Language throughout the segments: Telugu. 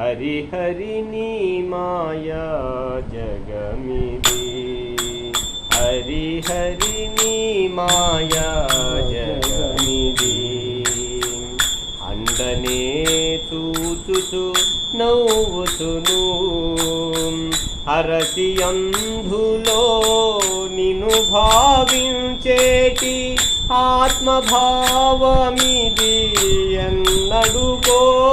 హరి హరి మాయా జగమిది. హరి హరి మాయా జగమిది. అండనే చూచుచు నవ్వుచును. హరసి అంధులో నిను భావించేటి ఆత్మభావమిది. ఎన్నడుకో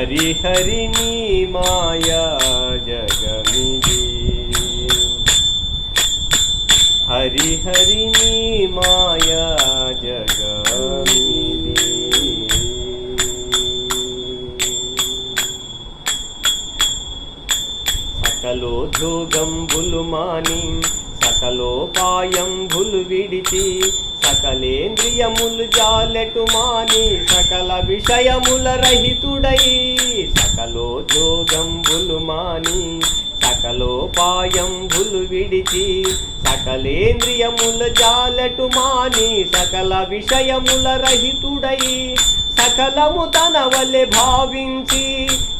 హరి మాయా జగమిది. హరి మాయా జగమిది. సకలోద్యోగంబులు మాని సకలోపాయంబులు విడిచి సకలేంద్రియములు జాలెటు మాని సకల విషయముల రహితుడై సకలోద్యోగంబులు మాని సకలోపాయంబులు విడిచి సకలేంద్రియముల జాలటు మాని సకల విషయముల రహితుడై సకలము తన వల్లే భావించి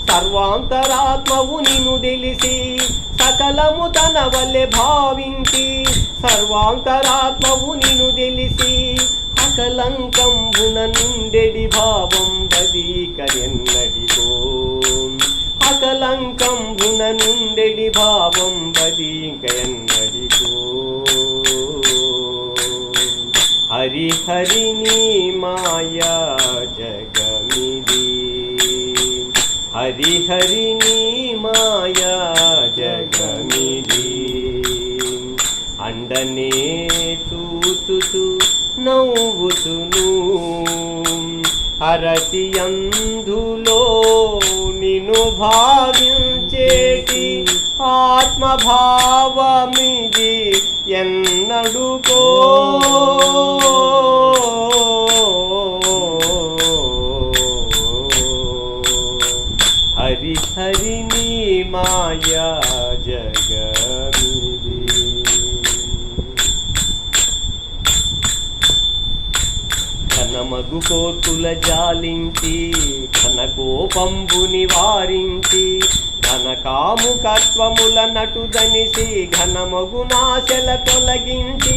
సర్వాంతరాత్మవు నిను తెలిసి సకలము తన వల్లే భావించి సర్వాంతరాత్మవు నిను తెలిసి అకలంకంబున నుండెడి అకలంకంబున నుండెడి భావం బదీకరెన్నడికో హరి హరి నీ మాయా జగమిది. హరి హరి నీ మాయా జగమిది. అండనే చూచుతూ నవ్వుతును. హరతి అందులో నిన్ను భావించేటి ఆత్మభావమిది ఎన్నడుకో. ఘనమగు కోతుల జాలించి తన కోపంబు నివారించి ఘన కాముకత్వముల నటుదనిసి ఘనమగు నాశల తొలగించి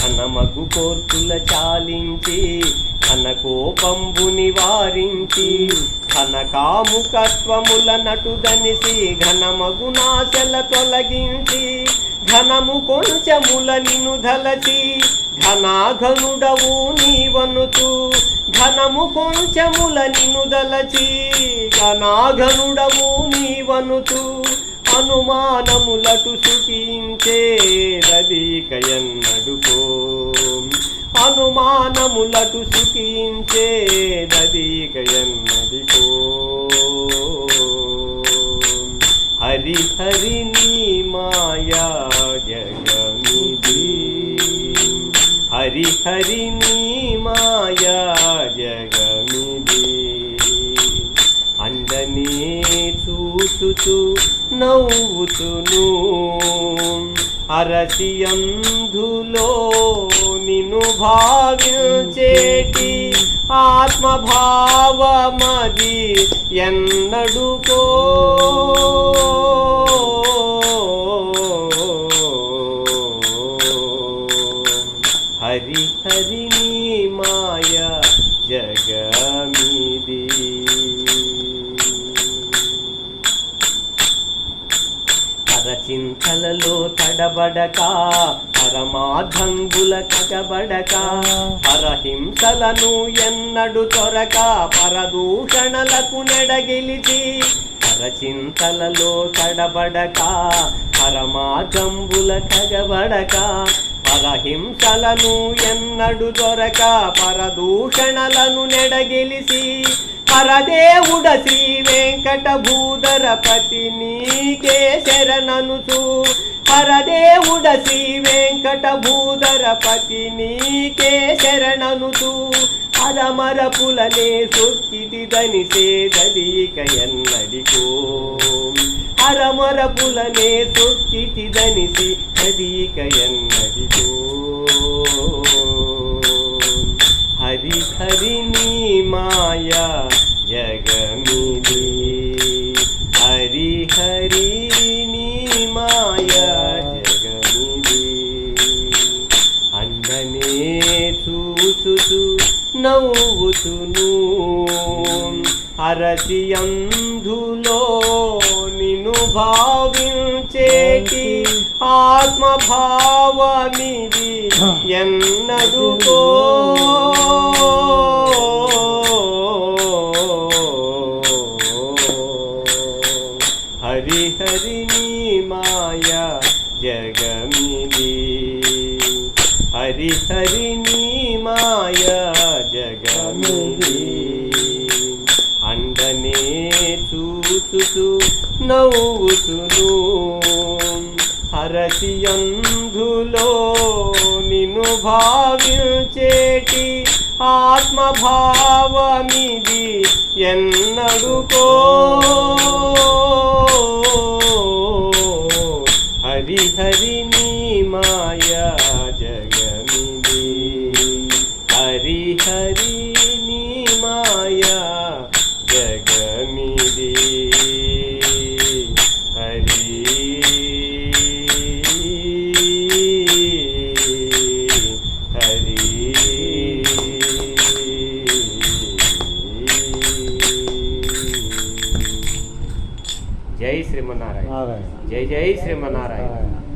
ఘనమగు కోర్తుల చాలించి ఘన కోపంబు నివారించి ఘన కాముకత్వముల నటుదనిసి ఘనమగు నాశల తొలగించి ఘనము కొంచెముల నిను ధలచి ఘనాఘనుడవు నీవనుతూ ఘనము కొంచెముల నినుదలచి ఘనాఘనుడవు నీవనుతూ అనుమానములటు సుఖించే దదీకయన్నడుకో అనుమానములటు సుఖించే దదీకయన్నదికో హరి హరి మాయా జగమిది. అండనే చూచుచు నవ్వుతును. అరసి అందులో నిన్ను భావించేటి ఆత్మభావమది ఎన్నడుకో. హరి హరి నీ మాయా జగమిది. చింతలలో తడబడక పరమాధంగుల కటబడక పరహింసలను ఎన్నడు తొరక పరదూషణలకు నెడగిలిచి పరచింతలలో తడబడక పరమాధంబుల కగబడక పరహింసలను ఎన్నడు దొరక పరదూషణలను నెడగిలిసి పరదేవుడ శ్రీ వెంకట భూధరపతి నీకే శరణనుసు పరదేవుడ శ్రీ వెంకట భూధరపతి నీకే శరణనుసు అలమరపులనే సొక్కితి దనిసే దలీక ఎన్నడికో. అరమరపులనే సొక్కితి దనిసి దలీక ఎన్నడికో హరి హరి నీ మాయా జగమిది హరి హరి నీ మాయా జగమిది అండనే చూచుతూ నవ్వుతును అరసి అందులో భావించేటి ఆత్మభావమిది ఎన్నదుకో. హరి హరి నీ మాయా జగమిది. హరి హరి నవ్వుతును. హరసి అందులో నిన్ను భావించేటి ఆత్మభావమిది ఎన్నడుకో హరి హరి श्रीमनारायण। जय जय श्रीमनारायण।